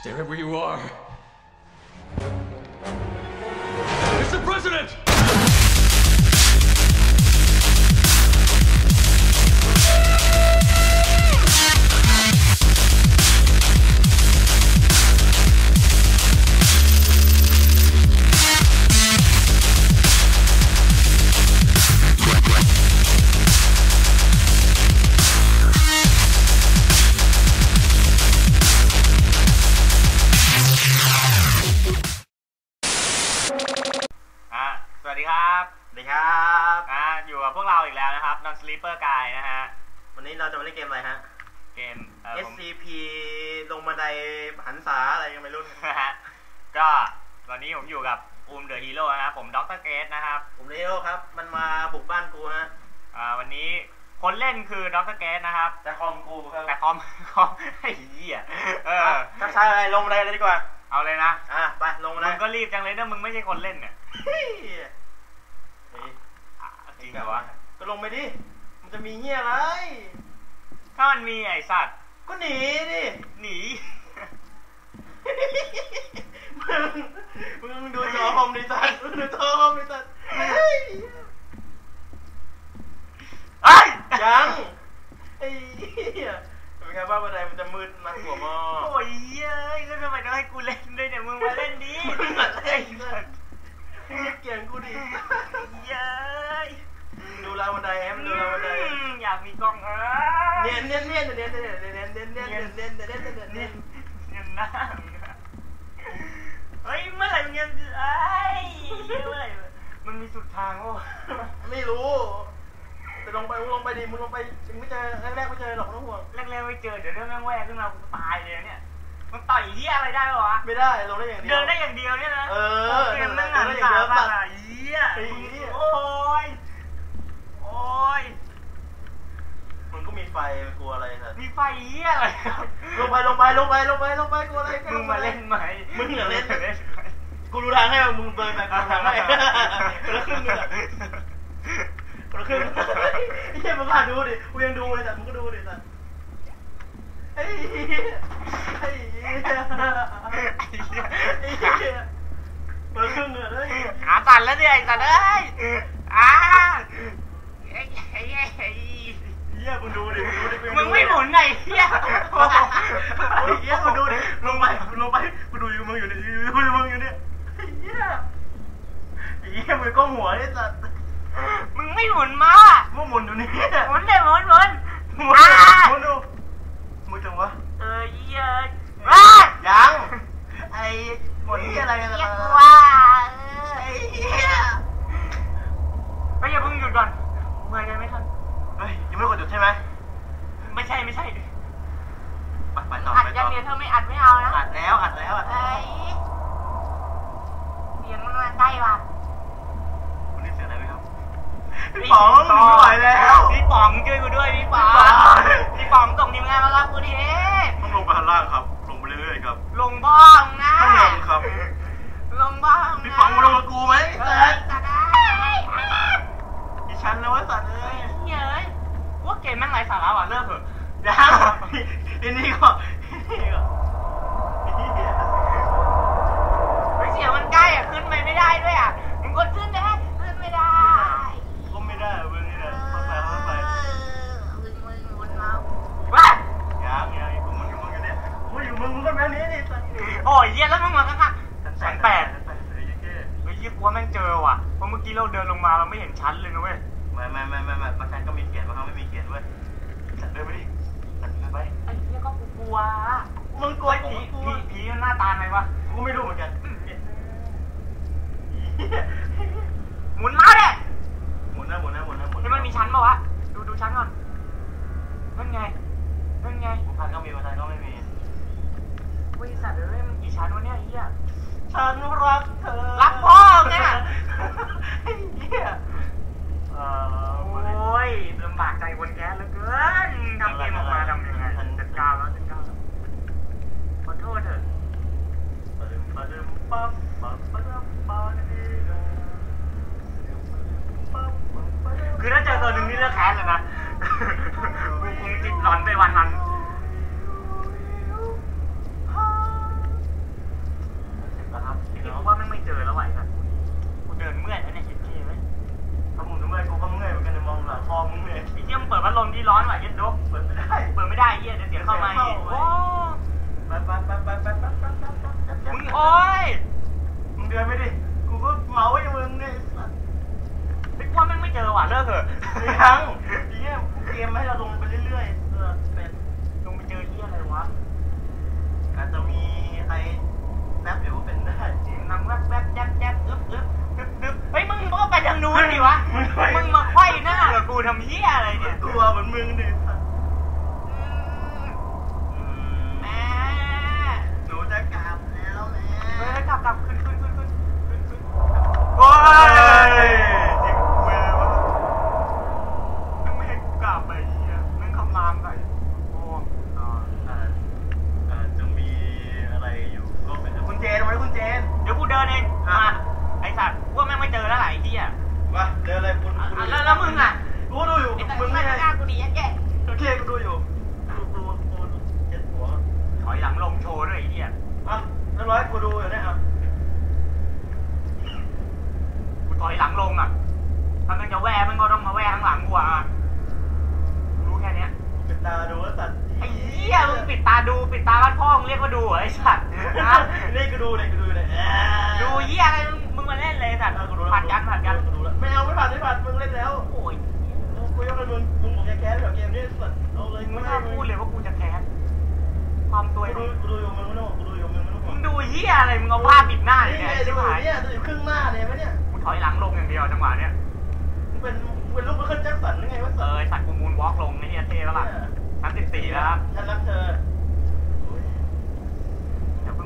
Stay right where you are. Mr. President! ครับอะอยู่กับพวกเราอีกแล้วนะครับ Non Sleeper Guy นะฮะ วันนี้เราจะมาเล่นเกมอะไรฮะ เกมเอ่อผม SCP ลงบันไดหันษาอะไรยังไม่รู้นะฮะก็วันนี้ผมอยู่กับอูมเดอะฮีโร่นะครับผมด็อกเตอร์เกตนะครับผมเลโอครับ มันมาบุกบ้านกูฮะ อ่าวันนี้คนเล่นคือด็อกเตอร์เกตนะครับ แต่คอมกูครับแต่คอม คอมไอ้เหี้ยเออ ถ้าใช้อะไรลงบันไดเลยดีกว่า เอาเลยนะ อะไปลงบันไดมึงก็รีบจังเลยนะมึงไม่ใช่คนเล่นเนี่ย เฮ้ย เฮ้ยอะจริงเหรอวะก็ลงไปดิ มันจะมีเงี้ยอะไร ถ้ามันมีไอสัตว์ ก็หนีดิ หนี มึง มึงดูจอคอมดิสัตว์มึงดูจอคอมดิสัตว์เฮ้ยไอ้ยยังไอ้เหี้ยเป็นไงบ้างบันไดมันจะมืดนะหัวหม้อโอ้ยเย้ยแล้วทำไมต้องให้กูเล่นด้วยเนี่ยมึงมาเล่นดิมึงมาเล่นเลยมึงอย่าเกลียงกูดิ เย้ย ดูราวบันไดแอมดูราวบันได อืมอยากมีกล้องเออ เนียนเนียนเนียนเนียนเนียนเนียนเนียนเนียนเนียนเนียนเนียนเนียนเนียนเนียนเนียนเนียนเงินหน้าเฮ้ยเมื่อไหร่มึงจะไอ้ยเมื่อไหร่มันมีสุดทางโอ้ไม่รู้แต่ลงไปลงไปดิมึงลงไปถึงไม่เจอแรกๆไม่เจอหรอกไม่ต้องห่วงแรกๆไม่เจอเดี๋ยวเรื่องแม่งแวกขึ้นมากูตายเลยเนี่ยมันต่อยที่อะไรได้ปะวะไม่ได้ลงได้อย่างเดียวเดินได้อย่างเดียวเนี่ยนะเออเกมแม่งหนังเดินได้อย่างเดียวมอะเหี้ยไอ้เหี้ยโอ้ยโอ้ย มึงก็มีไฟกลัวอะไรสัตว์มีไฟเหี้ยอะไรลงไปลงไปลงไปลงไปลงไปกลัวอะไรมึงมาเล่นไหมมึงอย่าเล่นเล่นกูรู้ทางให้มึงเดินไปกูรู้ทางให้คนละครึ่งเลยอะคนละครึ่งไอ้เหี้ยมึงก็ดูดิกูยังดูเลยแต่มึงก็ดูดิสัตว์ไอ้เหี้ยไอ้เหี้ยไอ้เหี้ยคนละครึ่งเลยเฮ้ยขาสั่นแล้วเนี่ยไอ้สัตว์เอ้ยอ้าไอ้ไอ้ไอ้ไอ้ เหี้ยมึงดูดิมึงดูดิกูยัง มึง ดู ไม่หมุนไงเหี้ยโอ้โหไอ้เหี้ยมึงดูดิลงไปลงไปกูดูอยู่มึงอยู่เนี่ยดูอยู่มึงอยู่เนี่ยไอ้เหี้ยไอ้เหี้ยมึงก็หัวไอ้สัตว์มึงไม่หมุนมามึงหมุนอยู่นี่หมุนเลยหมุนหมุนหมุนอ่าหมุนดูมึงจังวะเออเหี้ยอ้ายังไอ้หมุนที่อะไรกันเหี้ยล่ะกลัวไอ้เหี้ยไม่อย่าเพิ่งหยุดก่อนเมื่อยใจไม่ทันเฮ้ยยังไม่กดหยุดใช่ไหมไม่ใช่ไม่ใช่ ไปไปต่อ อัด ไป อ ต่ ย่า อง เดียวเธอไม่อัดไม่เอานะ อัดแล้วอัดแล้วอัดแล้ เฮ้ วย เสียงมันมาใกล้ว่ะ คุณได้เสียงอะไรไหมครับพี่ป๋องหนูไม่ไหวแล้ว พี่ป๋องช่วยกูด้วยพี่ป๋อง พี่ป๋อง พี่ป๋องส่งทีมงานมารับกูดิ ต้องลงไปข้างล่างครับ ลงไปเรื่อยๆครับ ลงบ้องนะ ต้องลงครับ ลงบ้องนะ พี่ป๋องมาลงกับกูไหม เอ สั อ ตว์ สัตว์เอ้ยอะ ดิฉันนะวะสัตว์เอ้ย เฮ้ยว่าเกม แม่งไรสาระว่ะเลิกเถอะยังไอ้นี่ก็ไอ้นี่ก็ไอ้เหี้ยเฮ้ยเสียงมันใกล้อะขึ้นไปไม่ได้ด้วยอะมึงกดขึ้นได้ขึ้นไม่ได้ก็ไม่ได้เว้ยนี่แหละเข้าไปเข้าไปมึงมึงมึงเอาว้ายังยังอยู่มึงอยู่มึงอยู่เนี่ยมึงอยู่มึงมึงก็แบบนี้นี่สัตว์โอ้ยเหี้ยแล้วมึงมาข้างๆแสนแปดแสนแปดเฮ้ยเย้เฮ้ยเหี้ยกลัวแม่งเจอว่ะเพราะเมื่อกี้เราเดินลงมาเราไม่เห็นชั้นเลยนะเว้ยไม่ไม่ไม่ไม่ไม่บางครั้งก็มีเขียนบางครั้งไม่มีเขียนเว้ยสัตว์ เดินไปดิสัตว์เดินไปไอ้เหี้ยก็กลัวมึงกลัวผีกูผีผีมันหน้าตาไงวะกูไม่รู้เหมือนกัน อยมึงเดินไปดิ กูก็เมาอย่างมึงเนี่ยไม่กว่าแม่งไม่เจอว่ะเลิกเถอะยังทีเนี้ยเกมให้เราลงไปเรื่อยๆเออเป็นลงไปเจอเหี้ยอะไรวะ อาจจะมีใครแรปอยู่เป็นได้จนั่งแรปแรบแจ๊บแจ๊บอึ๊บอึ๊บอึ๊บดึ๊บเฮ้ยมึงก็ไปทางนู้นดิวะ มึงมาไขว้หน้ากับกูทำเหี้ยอะไรเนี่ย ตัวเหมือนมึงดิ ดูไอ้สัตว์เล่นก็ดูเล่นกูดูเลยดูเยี่ยอะไรมึงมาเล่นเลยสัตว์ผ่านกันผ่านกันไม่เอาไม่ผ่านไม่ผ่านมึงเล่นแล้วโอ้ยกูยกให้มึงมึงบอกแกแค้นแบบเกมนี้สัตว์เอาเลยมึงไม่น่าพูดเลยว่ากูจะแค้นความซวยกูดูกูดูอยู่มึงไม่รู้กูดูอยู่มึงไม่รู้มึงดูเยี่ยอะไรมึงเอาผ้าปิดหน้าเนี่ยใช่ไหมเนี่ยอยู่ครึ่งหน้าเลยไหเนี่ยมึงถอยหลังลงอย่างเดียวจังหวะเนี้ยมึงเป็นเป็นลูกเพื่อนแจ็คสันหรือไงวะเออสัตว์กูมูนวอล์กลงนี่เท่แล้วล่ะทั้งสิบสี่แล้วฉันรักเธอ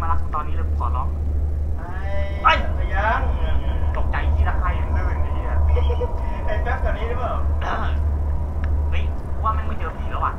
มารักตอนนี้เลยขอร้องไอ้ยังตกใจที่ละใครตื่นไอ้เนี่ยไอ้แป๊บตอนนี้หรือเปล่าเฮ้ยว่าแม่งไม่เจอผีแล้วอะ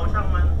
好像吗？